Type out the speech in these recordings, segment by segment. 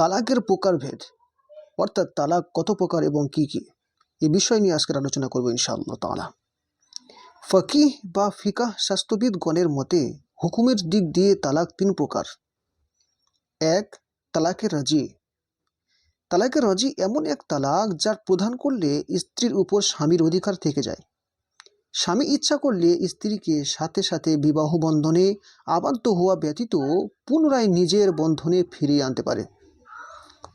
তালাকের প্রকারভেদ? অর্থাৎ তালাক কত প্রকার এবং কি কি? এ বিষয় নিয়ে আজকের আলোচনা করব ইনশাআল্লাহ তাআলা। ফকিহ বা ফিকাহ স্বাস্থ্যবিদগণের মতে হুকুমের দিক দিয়ে তালাক তিন প্রকার। এক, তালাকে রাজি। তালাকে রাজি এমন এক তালাক যার প্রধান করলে স্ত্রীর উপর স্বামীর অধিকার থেকে যায়। স্বামী ইচ্ছা করলে স্ত্রীকে সাথে সাথে বিবাহ বন্ধনে আবদ্ধ হওয়া ব্যতীত পুনরায় নিজের বন্ধনে ফিরিয়ে আনতে পারে।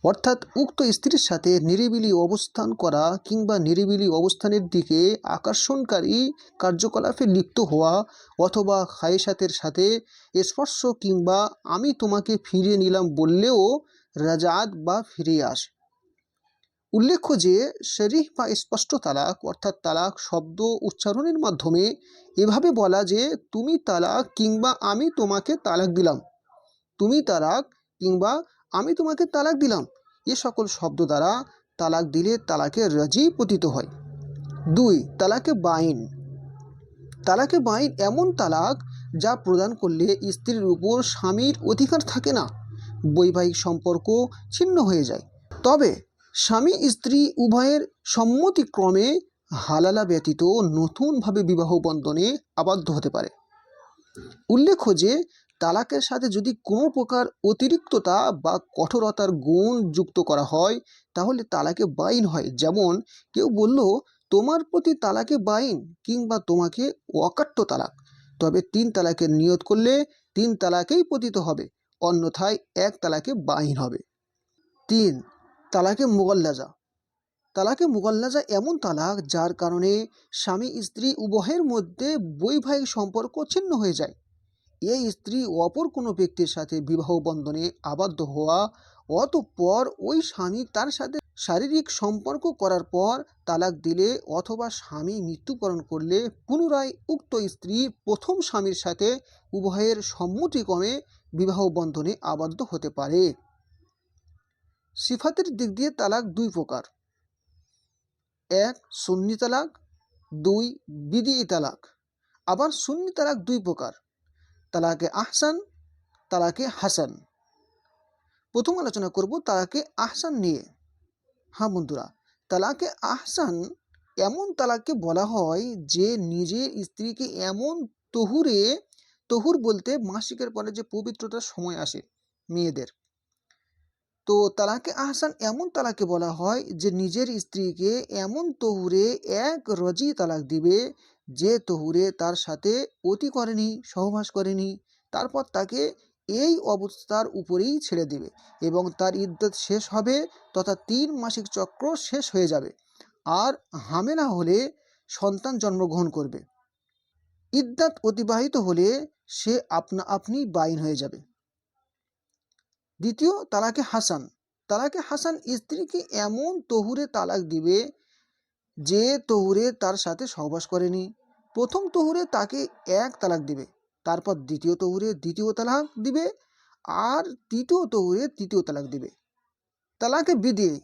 অর্থাৎ উক্ত স্ত্রীর সাথে নিরিবিলি অবস্থান করা কিংবা নিরিবিলি অবস্থানের দিকে আকর্ষণকারী কার্যকলাপে লিপ্ত হওয়া অথবা খায়েসাতের সাথে স্পর্শ কিংবা আমি তোমাকে ফিরিয়ে নিলাম বললেও রাজাত বা ফিরিয়ে আস। উল্লেখ্য যে শরীহ বা স্পষ্ট তালাক অর্থাৎ তালাক শব্দ উচ্চারণের মাধ্যমে এভাবে বলা যে তুমি তালাক কিংবা আমি তোমাকে তালাক দিলাম। তুমি তালাক কিংবা আমি তোমাকে তালাক দিলাম। এ সকল শব্দ দ্বারা তালাক দিলে তালাকে রাজি পতিত হয়। দুই, তালাকে বাইন। তালাকে বাইন এমন তালাক যা প্রদান করলে স্ত্রীর উপর স্বামীর অধিকার থাকে না। বৈবাহিক সম্পর্ক ছিন্ন হয়ে যায়। তবে স্বামী স্ত্রী উভয়ের সম্মতিক্রমে হালালা ব্যতীত নতুনভাবে বিবাহ বন্ধনে আবদ্ধ হতে পারে। উল্লেখ্য যে তালাকের সাথে যদি কোনো প্রকার অতিরিক্ততা বা কঠোরতার গুণ যুক্ত করা হয়, তাহলে তালাকে বাইন হয়। যেমন কেউ বলল, তোমার প্রতি তালাকে বাইন কিংবা তোমাকে অকাট্য তালাক। তবে তিন তালাকের নিয়ত করলে তিন তালাকেই পতিত হবে, অন্যথায় এক তালাকে বাইন হবে। তিন, তালাকে মুগল্লাজা। তালাকে মুগল্লাজা এমন তালাক যার কারণে স্বামী স্ত্রী উভয়ের মধ্যে বৈবাহিক সম্পর্ক ছিন্ন হয়ে যায়। এই স্ত্রী অপর কোনো ব্যক্তির সাথে বিবাহ বন্ধনে আবদ্ধ হওয়া, অতঃপর ওই স্বামী তার সাথে শারীরিক সম্পর্ক করার পর তালাক দিলে অথবা স্বামী মৃত্যুবরণ করলে পুনরায় উক্ত স্ত্রী প্রথম স্বামীর সাথে উভয়ের সম্মতিক্রমে বিবাহ বন্ধনে আবদ্ধ হতে পারে। সিফাতের দিক দিয়ে তালাক দুই প্রকার। এক, সুন্নি তালাক। দুই বিদি তালাক। আবার সুন্নি তালাক দুই প্রকার। তালাকে আহসান, তালাকে হাসান। প্রথম আলোচনা করব তালাকে আহসান নিয়ে। হ্যাঁ বন্ধুরা, তালাকে আহসান এমন তালাককে বলা হয় যে নিজের স্ত্রীকে এমন তহুরে, তহুর বলতে মাসিকের পরে যে পবিত্রতার সময় আসে মেয়েদের। তো তালাকে আহসান এমন তালাকে বলা হয় যে নিজের স্ত্রীকে এমন তহুরে এক রজি তালাক দিবে যে তহুরে তার সাথে অতি করেনি, সহবাস করেনি, তারপর তাকে এই অবস্থার উপরেই ছেড়ে দেবে এবং তার ইদ্যত শেষ হবে তথা তিন মাসিক চক্র শেষ হয়ে যাবে। আর হামেলা হলে সন্তান জন্মগ্রহণ করবে। ইদ্যাত অতিবাহিত হলে সে আপনা আপনি বাইন হয়ে যাবে। দ্বিতীয়, তালাকে হাসান। তালাকে হাসান স্ত্রীকে এমন তহুরে তালাক দিবে যে তহুরে তার সাথে সহবাস করেনি। প্রথম তহুরে তাকে এক তালাক দিবে, তারপর দ্বিতীয় তহুরে দ্বিতীয় তালাক দিবে, আর তৃতীয় তহুরে তৃতীয় তালাক দিবে। তালাকে বিদে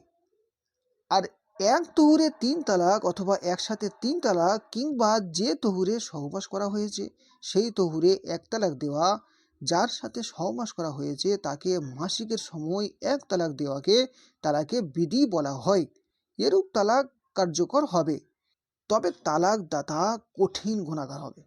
আর এক তহুরে তিন তালাক অথবা একসাথে তিন তালাক কিংবা যে তহুরে সহবাস করা হয়েছে, সেই তহুরে এক তালাক দেওয়া, যার সাথে সহবাস করা হয়েছে, তাকে মাসিকের সময় এক তালাক দেওয়াকে তালাকে বিধি বলা হয়। এরূপ তালাক কার্যকর হবে। তবে তালাক দাতা কঠিন গুণাগার হবে।